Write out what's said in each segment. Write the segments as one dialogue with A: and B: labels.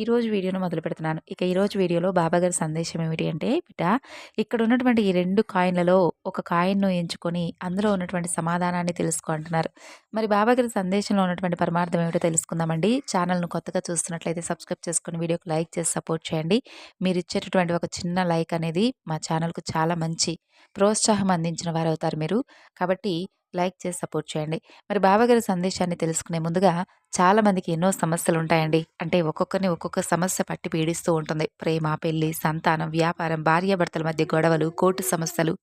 A: ఈరోజు వీడియోను మొదలు పెడుతున్నాను. ఇక ఈరోజు వీడియోలో బాబాగారి సందేశం ఏమిటి అంటే బిడ్డ ఇక్కడ ఉన్నటువంటి ఈ రెండు కాయిన్లలో ఒక కాయిన్ను ఎంచుకొని అందులో ఉన్నటువంటి సమాధానాన్ని తెలుసుకో అంటున్నారు. మరి బాబాగారి సందేశంలో ఉన్నటువంటి పరమార్థం ఏమిటో తెలుసుకుందామండి. ఛానల్ను కొత్తగా చూస్తున్నట్లయితే సబ్స్క్రైబ్ చేసుకుని వీడియోకి లైక్ చేసి సపోర్ట్ చేయండి. మీరు ఇచ్చేటటువంటి ఒక చిన్న లైక్ అనేది మా ఛానల్కు చాలా మంచి ప్రోత్సాహం అందించిన వారు అవుతారు మీరు. కాబట్టి లైక్ చేసి సపోర్ట్ చేయండి. మరి బాబాగారి సందేశాన్ని తెలుసుకునే ముందుగా చాలా మందికి ఎన్నో సమస్యలు ఉంటాయండి అంటే ఒక్కొక్కరిని ఒక్కొక్క సమస్య పట్టి పీడిస్తూ ఉంటుంది. ప్రేమ పెళ్ళి సంతానం వ్యాపారం భార్యాభర్తల మధ్య గొడవలు కోర్టు సమస్యలు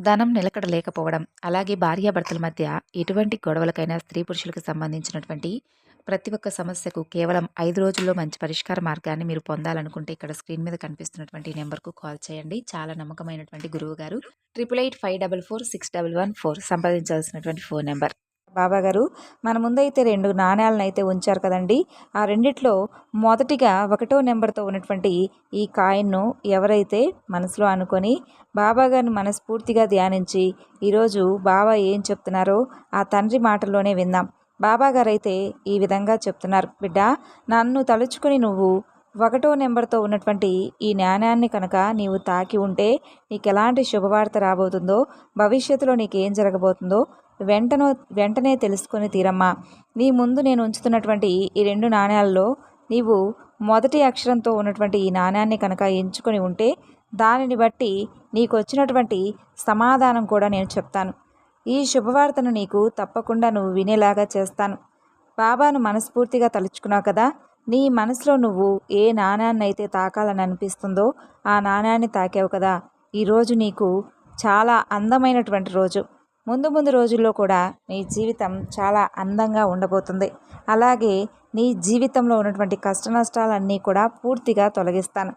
A: ధనం నిలకడ లేకపోవడం అలాగే భార్యాభర్తల మధ్య ఎటువంటి గొడవలకైనా స్త్రీ పురుషులకు సంబంధించినటువంటి ప్రతి ఒక్క సమస్యకు కేవలం ఐదు రోజుల్లో మంచి పరిష్కార మార్గాన్ని మీరు పొందాలనుకుంటే ఇక్కడ స్క్రీన్ మీద కనిపిస్తున్నటువంటి నెంబర్కు కాల్ చేయండి. చాలా నమ్మకమైనటువంటి గురువు గారు. Triple eight five double four six double one four సంప్రదించాల్సినటువంటి phone number.
B: బాబా గారు మన ముందైతే రెండు నాణ్యాలను అయితే ఉంచారు కదండి. ఆ రెండిట్లో మొదటిగా ఒకటో నెంబర్తో ఉన్నటువంటి ఈ కాయిన్ను ఎవరైతే మనసులో అనుకొని బాబా గారిని మనస్ఫూర్తిగా ధ్యానించి ఈరోజు బాబా ఏం చెప్తున్నారో ఆ తండ్రి మాటల్లోనే విందాం. బాబా గారైతే ఈ విధంగా చెప్తున్నారు. బిడ్డ నన్ను తలుచుకుని నువ్వు ఒకటో నెంబర్తో ఉన్నటువంటి ఈ నాణ్యాన్ని కనుక నీవు తాకి ఉంటే నీకు ఎలాంటి శుభవార్త రాబోతుందో భవిష్యత్తులో నీకేం జరగబోతుందో వెంటనో వెంటనే తెలుసుకొని తీరమ్మా. నీ ముందు నేను ఉంచుతున్నటువంటి ఈ రెండు నాణ్యాలలో నీవు మొదటి అక్షరంతో ఉన్నటువంటి ఈ నాణ్యాన్ని కనుక ఎంచుకొని ఉంటే దానిని బట్టి నీకు వచ్చినటువంటి సమాధానం కూడా నేను చెప్తాను. ఈ శుభవార్తను నీకు తప్పకుండా నువ్వు వినేలాగా చేస్తాను. బాబాను మనస్ఫూర్తిగా తలుచుకున్నావు కదా? నీ మనసులో నువ్వు ఏ నాణ్యాన్నైతే అయితే తాకాలని అనిపిస్తుందో ఆ నాణ్యాన్ని తాకావు కదా? ఈరోజు నీకు చాలా అందమైనటువంటి రోజు. ముందు ముందు రోజుల్లో కూడా నీ జీవితం చాలా అందంగా ఉండబోతుంది. అలాగే నీ జీవితంలో ఉన్నటువంటి కష్ట నష్టాలన్నీ కూడా పూర్తిగా తొలగిస్తాను.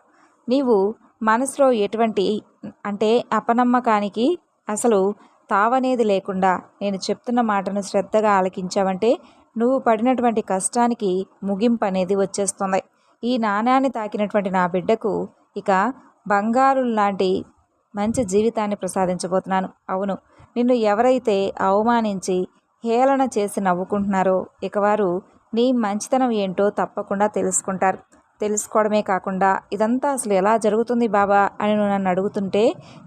B: నీవు మనసులో ఎటువంటి అంటే అపనమ్మకానికి అసలు తావనేది లేకుండా నేను చెప్తున్న మాటను శ్రద్ధగా ఆలకించావంటే నువ్వు పడినటువంటి కష్టానికి ముగింపు అనేది వచ్చేస్తుంది. ఈ నాణ్యాన్ని తాకినటువంటి నా బిడ్డకు ఇక బంగారు లాంటి మంచి జీవితాన్ని ప్రసాదించబోతున్నాను. అవును నిన్ను ఎవరైతే అవమానించి హేళన చేసి నవ్వుకుంటున్నారో ఇక వారు నీ మంచితనం ఏంటో తప్పకుండా తెలుసుకుంటారు. తెలుసుకోవడమే కాకుండా ఇదంతా అసలు ఎలా జరుగుతుంది బాబా అని నువ్వు నన్ను అడుగుతుంటే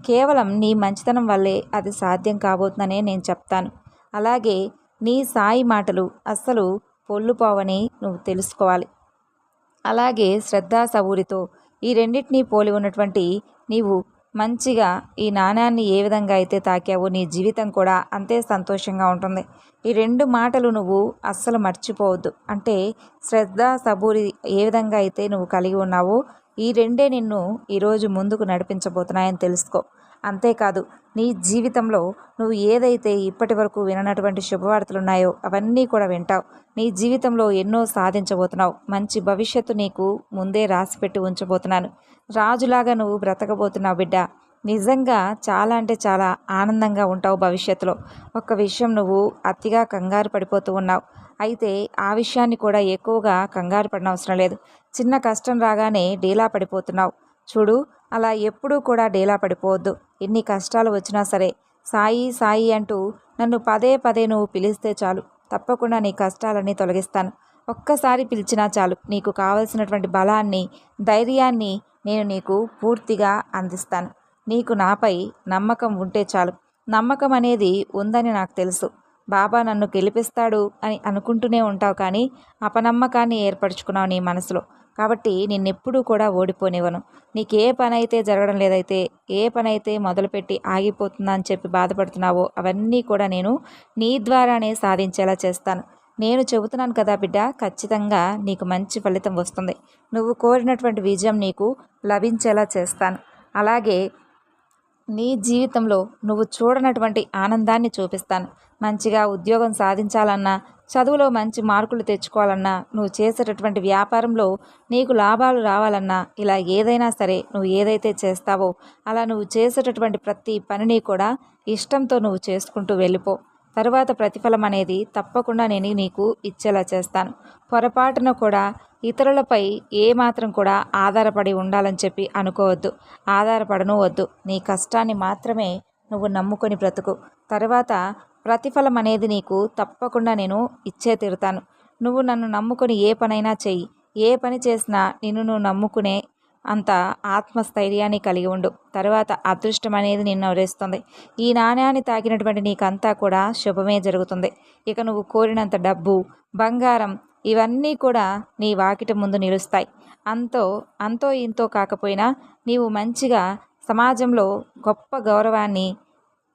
B: కేవలం నీ మంచితనం వల్లే అది సాధ్యం కాబోతుందనే నేను చెప్తాను. అలాగే నీ సాయి మాటలు అస్సలు పొల్లుపోవని నువ్వు తెలుసుకోవాలి. అలాగే శ్రద్ధా సబూరితో ఈ రెండింటినీ పోలి ఉన్నటువంటి నీవు మంచిగా ఈ నాణ్యాన్ని ఏ విధంగా అయితే తాకావో నీ జీవితం కూడా అంతే సంతోషంగా ఉంటుంది. ఈ రెండు మాటలు నువ్వు అస్సలు మర్చిపోవద్దు. అంటే శ్రద్ధ సబూరి ఏ విధంగా అయితే నువ్వు కలిగి ఉన్నావో ఈ రెండే నిన్ను ఈరోజు ముందుకు నడిపించబోతున్నాయని తెలుసుకో. అంతేకాదు నీ జీవితంలో నువ్వు ఏదైతే ఇప్పటి వరకు విననటువంటి శుభవార్తలు ఉన్నాయో అవన్నీ కూడా వింటావు. నీ జీవితంలో ఎన్నో సాధించబోతున్నావు. మంచి భవిష్యత్తు నీకు ముందే రాసిపెట్టి ఉంచబోతున్నాను. రాజులాగా నువ్వు బ్రతకబోతున్నావు బిడ్డ. నిజంగా చాలా అంటే చాలా ఆనందంగా ఉంటావు భవిష్యత్తులో. ఒక విషయం నువ్వు అతిగా కంగారు పడిపోతూ ఉన్నావు. అయితే ఆ విషయాన్ని కూడా ఎక్కువగా కంగారు పడనవసరం లేదు. చిన్న కష్టం రాగానే డీలా పడిపోతున్నావు. చూడు అలా ఎప్పుడూ కూడా డీలా పడిపోవద్దు. ఎన్ని కష్టాలు వచ్చినా సరే సాయి సాయి అంటూ నన్ను పదే పదే నువ్వు పిలిస్తే చాలు. తప్పకుండా నీ కష్టాలన్నీ తొలగిస్తాను. ఒక్కసారి పిలిచినా చాలు. నీకు కావలసినటువంటి బలాన్ని ధైర్యాన్ని నేను నీకు పూర్తిగా అందిస్తాను. నీకు నాపై నమ్మకం ఉంటే చాలు. నమ్మకం అనేది ఉందని నాకు తెలుసు. బాబా నన్ను గెలిపిస్తాడు అని అనుకుంటూనే ఉంటావు కానీ అపనమ్మకాన్ని ఏర్పరచుకున్నావు నీ మనసులో. కాబట్టి నిన్నెప్పుడూ కూడా ఓడిపోనివ్వను. నీకు ఏ పని అయితే జరగడం లేదైతే ఏ పని అయితే మొదలుపెట్టి ఆగిపోతుందా అని చెప్పి బాధపడుతున్నావో అవన్నీ కూడా నేను నీ ద్వారానే సాధించేలా చేస్తాను. నేను చెబుతున్నాను కదా బిడ్డ ఖచ్చితంగా నీకు మంచి ఫలితం వస్తుంది. నువ్వు కోరినటువంటి విజయం నీకు లభించేలా చేస్తాను. అలాగే నీ జీవితంలో నువ్వు చూడనటువంటి ఆనందాన్ని చూపిస్తాను. మంచిగా ఉద్యోగం సాధించాలన్నా చదువులో మంచి మార్కులు తెచ్చుకోవాలన్నా నువ్వు చేసేటటువంటి వ్యాపారంలో నీకు లాభాలు రావాలన్నా ఇలా ఏదైనా సరే నువ్వు ఏదైతే చేస్తావో అలా నువ్వు చేసేటటువంటి ప్రతి పనిని కూడా ఇష్టంతో నువ్వు చేసుకుంటూ వెళ్ళిపో. తరువాత ప్రతిఫలం అనేది తప్పకుండా నేను నీకు ఇచ్చేలా చేస్తాను. పొరపాటున కూడా ఇతరులపై ఏమాత్రం కూడా ఆధారపడి ఉండాలని చెప్పి అనుకోవద్దు. ఆధారపడను వద్దు. నీ కష్టాన్ని మాత్రమే నువ్వు నమ్ముకొని బ్రతుకు. తర్వాత ప్రతిఫలం అనేది నీకు తప్పకుండా నేను ఇచ్చే తీరుతాను. నువ్వు నన్ను నమ్ముకొని ఏ పనైనా చెయ్యి. ఏ పని చేసినా నిన్ను నువ్వు నమ్ముకునే అంత ఆత్మస్థైర్యాన్ని కలిగి ఉండు. తర్వాత అదృష్టం అనేది నిన్ను వరేస్తుంది ఈ నాణ్యాన్ని తాకినటువంటి నీకంతా కూడా శుభమే జరుగుతుంది. ఇక నువ్వు కోరినంత డబ్బు బంగారం ఇవన్నీ కూడా నీ వాకిట ముందు నిలుస్తాయి. అంతో అంతో ఇంతో కాకపోయినా నీవు మంచిగా సమాజంలో గొప్ప గౌరవాన్ని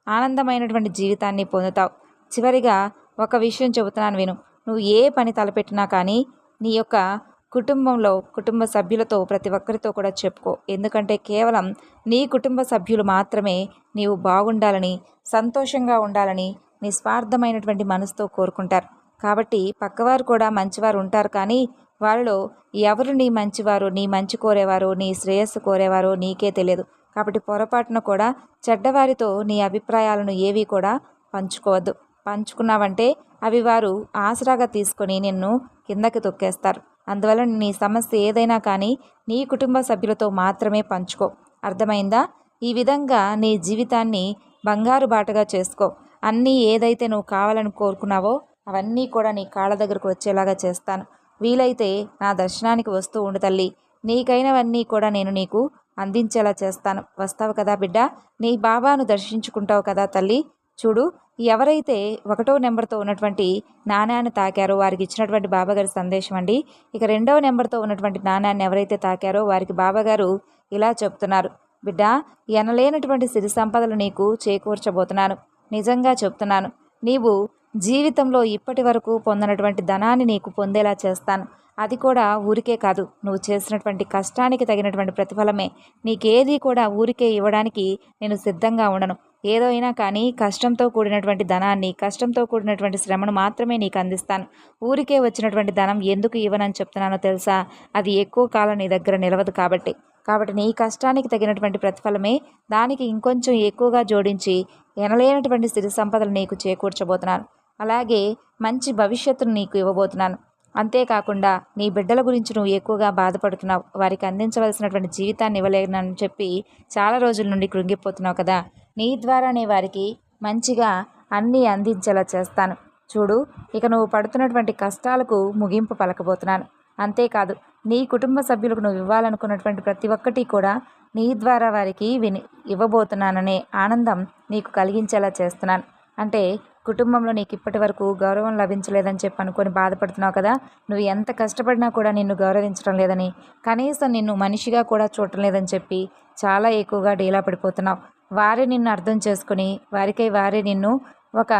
B: ఆనందమైనటువంటి జీవితాన్ని పొందుతావు. చివరిగా ఒక విషయం చెబుతున్నాను విను. నువ్వు ఏ పని తలపెట్టినా కానీ నీ యొక్క కుటుంబంలో కుటుంబ సభ్యులతో ప్రతి ఒక్కరితో కూడా చెప్పుకో. ఎందుకంటే కేవలం నీ కుటుంబ సభ్యులు మాత్రమే నీవు బాగుండాలని సంతోషంగా ఉండాలని నిస్వార్థమైనటువంటి మనసుతో కోరుకుంటారు. కాబట్టి పక్కవారు కూడా మంచివారు ఉంటారు కానీ వారిలో ఎవరు నీ మంచివారు నీ మంచి కోరేవారు నీ శ్రేయస్సు కోరేవారో నీకే తెలియదు. కాబట్టి పొరపాటున కూడా చెడ్డవారితో నీ అభిప్రాయాలను ఏవి కూడా పంచుకోవద్దు. పంచుకున్నావంటే అవి వారు ఆసరాగా తీసుకొని నిన్ను కిందకి తొక్కేస్తారు. అందువల్ల నీ సమస్య ఏదైనా కానీ నీ కుటుంబ సభ్యులతో మాత్రమే పంచుకో. అర్థమైందా? ఈ విధంగా నీ జీవితాన్ని బంగారు బాటగా చేసుకో. అన్నీ ఏదైతే నువ్వు కావాలని కోరుకున్నావో అవన్నీ కూడా నీ కాళ్ళ దగ్గరకు వచ్చేలాగా చేస్తాను. వీలైతే నా దర్శనానికి వస్తూ ఉండు తల్లి. నీకైనవన్నీ కూడా నేను నీకు అందించేలా చేస్తాను. వస్తావు కదా బిడ్డ? నీ బాబాను దర్శించుకుంటావు కదా తల్లి? చూడు ఎవరైతే ఒకటో నెంబర్తో ఉన్నటువంటి నాణ్యాన్ని తాకారో వారికి ఇచ్చినటువంటి బాబాగారి సందేశం అండి. ఇక రెండవ నెంబర్తో ఉన్నటువంటి నాణ్యాన్ని ఎవరైతే తాకారో వారికి బాబాగారు ఇలా చెప్తున్నారు. బిడ్డ ఎనలేనటువంటి సిరి సంపదలు నీకు చేకూర్చబోతున్నాను. నిజంగా చెప్తున్నాను. నీవు జీవితంలో ఇప్పటి వరకు పొందినటువంటి ధనాన్ని నీకు పొందేలా చేస్తాను. అది కూడా ఊరికే కాదు. నువ్వు చేసినటువంటి కష్టానికి తగినటువంటి ప్రతిఫలమే. నీకేది కూడా ఊరికే ఇవ్వడానికి నేను సిద్ధంగా ఉండను. ఏదో అయినా కానీ కష్టంతో కూడినటువంటి ధనాన్ని కష్టంతో కూడినటువంటి శ్రమను మాత్రమే నీకు అందిస్తాను. ఊరికే వచ్చినటువంటి ధనం ఎందుకు ఇవ్వనని చెప్తున్నానో తెలుసా? అది ఎక్కువ కాలం నీ దగ్గర నిలవదు కాబట్టి. కాబట్టి నీ కష్టానికి తగినటువంటి ప్రతిఫలమే దానికి ఇంకొంచెం ఎక్కువగా జోడించి ఎనలేనటువంటి స్థితి సంపదలు నీకు చేకూర్చబోతున్నాను. అలాగే మంచి భవిష్యత్తును నీకు ఇవ్వబోతున్నాను. అంతేకాకుండా నీ బిడ్డల గురించి నువ్వు ఎక్కువగా బాధపడుతున్నావు. వారికి అందించవలసినటువంటి జీవితాన్ని ఇవ్వలేనని చెప్పి చాలా రోజుల నుండి కృంగిపోతున్నావు కదా. నీ ద్వారానే వారికి మంచిగా అన్నీ అందించేలా చేస్తాను. చూడు ఇక నువ్వు పడుతున్నటువంటి కష్టాలకు ముగింపు పలకబోతున్నాను. అంతేకాదు నీ కుటుంబ సభ్యులకు నువ్వు ఇవ్వాలనుకున్నటువంటి ప్రతి ఒక్కటి కూడా నీ ద్వారా వారికి విని ఇవ్వబోతున్నాననే ఆనందం నీకు కలిగించేలా చేస్తున్నాను. అంటే కుటుంబంలో నీకు ఇప్పటి వరకు గౌరవం లభించలేదని చెప్పి అనుకొని బాధపడుతున్నావు కదా నువ్వు ఎంత కష్టపడినా కూడా నిన్ను గౌరవించడం లేదని కనీసం నిన్ను మనిషిగా కూడా చూడటం లేదని చెప్పి చాలా ఎక్కువగా డీలా పడిపోతున్నావు. వారే నిన్ను అర్థం చేసుకుని వారికై వారే నిన్ను ఒక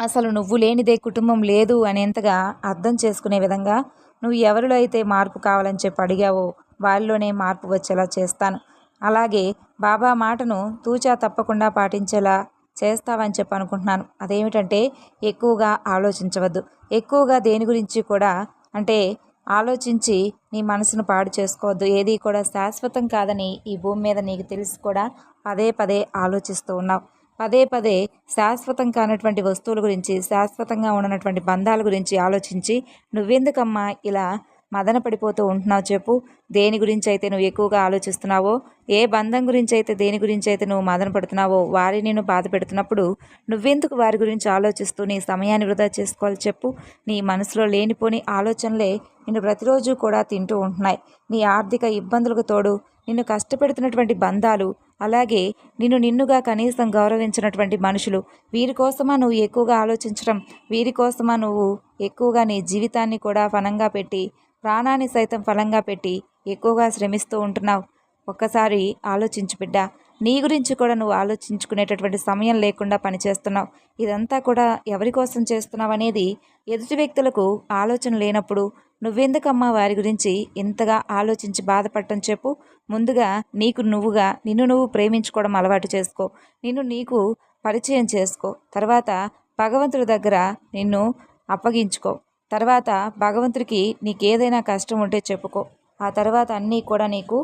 B: అసలు నువ్వు లేనిదే కుటుంబం లేదు అనేంతగా అర్థం చేసుకునే విధంగా నువ్వు ఎవరిలో అయితే మార్పు కావాలని చెప్పి అడిగావో వారిలోనే మార్పు వచ్చేలా చేస్తాను. అలాగే బాబా మాటను తూచా తప్పకుండా పాటించేలా చేస్తావని చెప్పి అనుకుంటున్నాను. అదేమిటంటే ఎక్కువగా ఆలోచించవద్దు. ఎక్కువగా దేని గురించి కూడా అంటే ఆలోచించి నీ మనసును పాడు చేసుకోవద్దు. ఏది కూడా శాశ్వతం కాదని ఈ భూమి మీద నీకు తెలిసి కూడా పదే పదే ఆలోచిస్తూ ఉన్నావు. పదే పదే శాశ్వతం కానటువంటి వస్తువుల గురించి శాశ్వతంగా ఉండనటువంటి బంధాల గురించి ఆలోచించి నువ్వెందుకమ్మా ఇలా మదన పడిపోతూ ఉంటున్నావు చెప్పు. దేని గురించి అయితే నువ్వు ఎక్కువగా ఆలోచిస్తున్నావో ఏ బంధం గురించి అయితే దేని గురించి అయితే నువ్వు మదన పడుతున్నావో వారి నేను బాధ పెడుతున్నప్పుడు నువ్వెందుకు వారి గురించి ఆలోచిస్తూ నీ సమయాన్ని వృధా చేసుకోవాలి చెప్పు. నీ మనసులో లేనిపోని ఆలోచనలే నిన్ను ప్రతిరోజు కూడా తింటూ ఉంటున్నాయి. నీ ఆర్థిక ఇబ్బందులకు తోడు నిన్ను కష్టపెడుతున్నటువంటి బంధాలు అలాగే నిన్ను నిన్నుగా కనీసం గౌరవించినటువంటి మనుషులు వీరి కోసమా నువ్వు ఎక్కువగా ఆలోచించడం? వీరి కోసమా నువ్వు ఎక్కువగా నీ జీవితాన్ని కూడా ఫనంగా పెట్టి ప్రాణాన్ని సైతం ఫలంగా పెట్టి ఎక్కువగా శ్రమిస్తూ ఉంటున్నావు. ఒక్కసారి ఆలోచించు బిడ్డ. నీ గురించి కూడా నువ్వు ఆలోచించుకునేటటువంటి సమయం లేకుండా పనిచేస్తున్నావు. ఇదంతా కూడా ఎవరి కోసం చేస్తున్నావు అనేది ఎదుటి వ్యక్తులకు ఆలోచన లేనప్పుడు నువ్వెందుకమ్మా వారి గురించి ఇంతగా ఆలోచించి బాధపడటం చెప్పు. ముందుగా నీకు నువ్వుగా నిన్ను నువ్వు ప్రేమించుకోవడం అలవాటు చేసుకో. నిన్ను నీకు పరిచయం చేసుకో. తర్వాత భగవంతుడి దగ్గర నిన్ను అప్పగించుకో. తర్వాత భగవంతుడికి నీకు ఏదైనా కష్టం ఉంటే చెప్పుకో. ఆ తర్వాత అన్నీ కూడా నీకు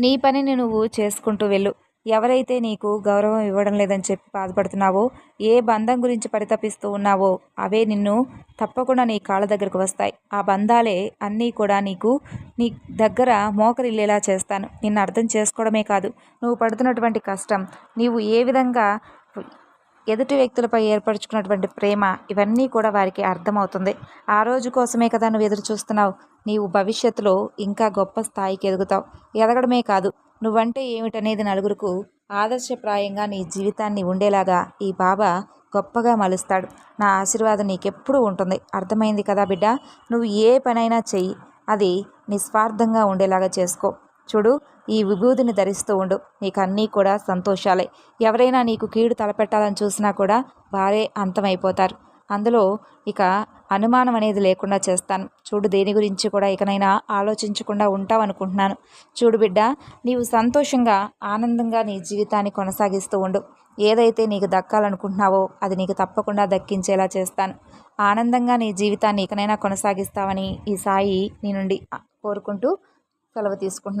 B: నీ పనిని నువ్వు చేసుకుంటూ వెళ్ళు. ఎవరైతే నీకు గౌరవం ఇవ్వడం లేదని చెప్పి బాధపడుతున్నావో ఏ బంధం గురించి పరితపిస్తూ ఉన్నావో అవే నిన్ను తప్పకుండా నీ కాళ్ళ దగ్గరకు వస్తాయి. ఆ బంధాలే అన్నీ కూడా నీకు నీ దగ్గర మోకరిల్లేలా చేస్తాను. నిన్ను అర్థం చేసుకోవడమే కాదు. నువ్వు పడుతున్నటువంటి కష్టం నీవు ఏ విధంగా ఎదుటి వ్యక్తులపై ఏర్పరచుకున్నటువంటి ప్రేమ ఇవన్నీ కూడా వారికి అర్థమవుతుంది. ఆ రోజు కోసమే కదా నువ్వు ఎదురు చూస్తున్నావు. నీవు భవిష్యత్తులో ఇంకా గొప్ప స్థాయికి ఎదుగుతావు. ఎదగడమే కాదు నువ్వంటే ఏమిటనేది నలుగురికి ఆదర్శప్రాయంగా నీ జీవితాన్ని ఉండేలాగా ఈ బాబా గొప్పగా మలుస్తాడు. నా ఆశీర్వాదం నీకెప్పుడూ ఉంటుంది. అర్థమైంది కదా బిడ్డ? నువ్వు ఏ పనైనా చెయ్యి. అది నిస్వార్థంగా ఉండేలాగా చేసుకో. చూడు ఈ విభూతిని ధరిస్తూ ఉండు. నీకు అన్నీ కూడా సంతోషాలే. ఎవరైనా నీకు కీడు తలపెట్టాలని చూసినా కూడా వారే అంతమైపోతారు. అందులో ఇక అనుమానం అనేది లేకుండా చేస్తాను. చూడు దేని గురించి కూడా ఇకనైనా ఆలోచించకుండా ఉంటావు అనుకుంటున్నాను చూడు బిడ్డ నీవు సంతోషంగా ఆనందంగా నీ జీవితాన్ని కొనసాగిస్తూ ఉండు. ఏదైతే నీకు దక్కాలనుకుంటున్నావో అది నీకు తప్పకుండా దక్కించేలా చేస్తాను. ఆనందంగా నీ జీవితాన్ని ఇకనైనా కొనసాగిస్తావని ఈ సాయి నీ నుండి కోరుకుంటూ సెలవు తీసుకుంటున్నాను.